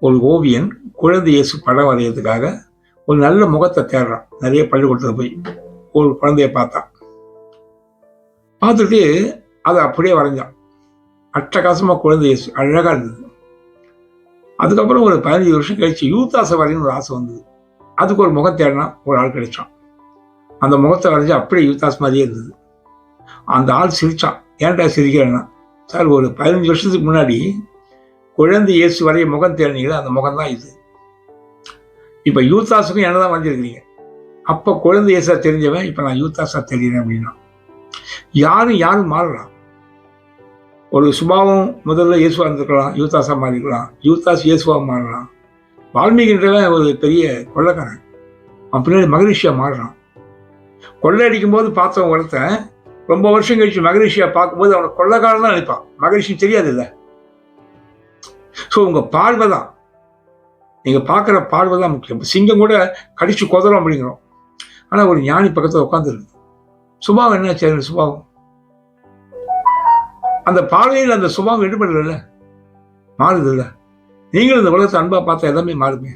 ஒரு ஓவியன் குழந்தை இயேசு படம் வரைகிறதுக்காக ஒரு நல்ல முகத்தை தேடுறான். நிறைய பள்ளிக்கூடத்தில் போய் ஒரு குழந்தைய பார்த்தான். பார்த்துட்டு அதை அப்படியே வரைஞ்சான். அட்டகாசமாக குழந்தை இயேசு அழகாக இருந்தது. அதுக்கப்புறம் ஒரு பதினஞ்சு வருஷம் கழிச்சு யூத்தாசை வரையணும் ஒரு ஆசை வந்தது. அதுக்கு ஒரு முகம் தேடினா ஒரு ஆள் கிடைச்சான். அந்த முகத்தை வரைஞ்சி அப்படியே யூத்தாஸ் மாதிரியே இருந்தது. அந்த ஆள் சிரித்தான் ஏன்டா சிரிக்கிறேன்னா? சார் ஒரு பதினஞ்சு வருஷத்துக்கு முன்னாடி குழந்தை இயேசு வரைய முகம் தேடினீங்களோ? அந்த முகம் தான் இது. இப்போ யூத்தாஸுக்கும் என்ன தான் வந்திருக்கிறீங்க? அப்போ குழந்தை இயேசா தெரிஞ்சவன் இப்போ நான் யூத்தாஸா தெரியுறேன் அப்படின்னா. யாரும் யாரும் மாறலாம். ஒரு சுபாவம் முதல்ல இயேசுவாக இருந்திருக்கலாம் யூத்தாஸாக மாறிக்கலாம் யூத்தாஸ் இயேசுவாக மாறலாம். வால்மீகின்றவன் ஒரு பெரிய கொள்ளைக்காரன். அவன் பின்னாடி மகரிஷியா மாறுறான். கொள்ளையடிக்கும் போது பார்த்தவன் ஒருத்தன் ரொம்ப வருஷம் கழிச்சு மகரிஷியா பார்க்கும்போது அவனை கொள்ளைக்காரன் தான் நினைப்பான். மகரிஷி தெரியாது இல்லை ஸோ உங்கள் பார்வை தான். நீங்கள் பார்க்குற பார்வை தான் முக்கியம். சிங்கம் கூட கடிச்சு கொதறோம் அப்படிங்கிறோம். ஆனால் ஒரு ஞானி பக்கத்தில் உட்காந்துருக்கு சுபாவம் என்ன சரி சுபாவம். அந்த பார்வையில் அந்த சுபாவம் எடுபடல மாறுதில்ல. நீங்களும் இந்த உலகத்தை அன்பாக பார்த்தா எல்லாமே மாறுமே.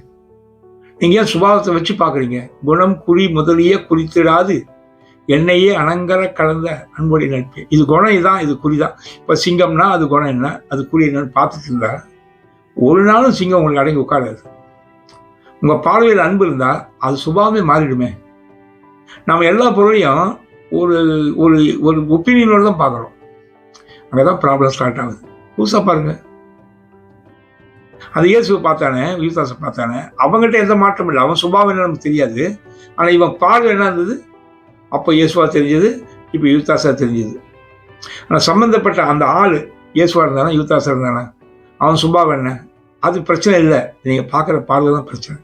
நீங்கள் ஏன் சுபாவத்தை வச்சு பார்க்குறீங்க? குணம் குறி முதலிய குறித்திடாது. என்னையே அனங்கர கலந்த அன்புடைய நட்பு. இது குணம் இதான் இது குறிதான். இப்போ சிங்கம்னா அது குணம் என்ன? அது குறி என்னன்னு பார்த்துட்டு இருந்தா ஒரு நாளும் சிங்கம் உங்களுக்கு அடங்கி உட்காராது. உங்கள் பார்வையில் அன்பு இருந்தால் அது சுபாவமே மாறிடுமே. நம்ம எல்லா பொருளையும் ஒரு ஒரு ஒரு ஒப்பீனியனோட தான் பார்க்குறோம். அங்கே தான் ப்ராப்ளம் ஸ்டார்ட் ஆகுது. புதுசாக பாருங்க. அது இயேசுவை பார்த்தானே யூதாஸை பார்த்தானே அவங்ககிட்ட எந்த மாற்றம் இல்லை. அவன் சுபாவம் என்ன நமக்கு தெரியாது. ஆனால் இவன் பார்வை என்ன இருந்தது? அப்போ இயேசுவா தெரிஞ்சது இப்போ யூதாஸா தெரிஞ்சது. ஆனால் சம்மந்தப்பட்ட அந்த ஆள் இயேசுவா இருந்தானா யூதாஸா இருந்தானா? அவன் சுபாவம் என்ன? அது பிரச்சனை இல்லை. நீங்க பார்க்குற பார்வை தான் பிரச்சனை.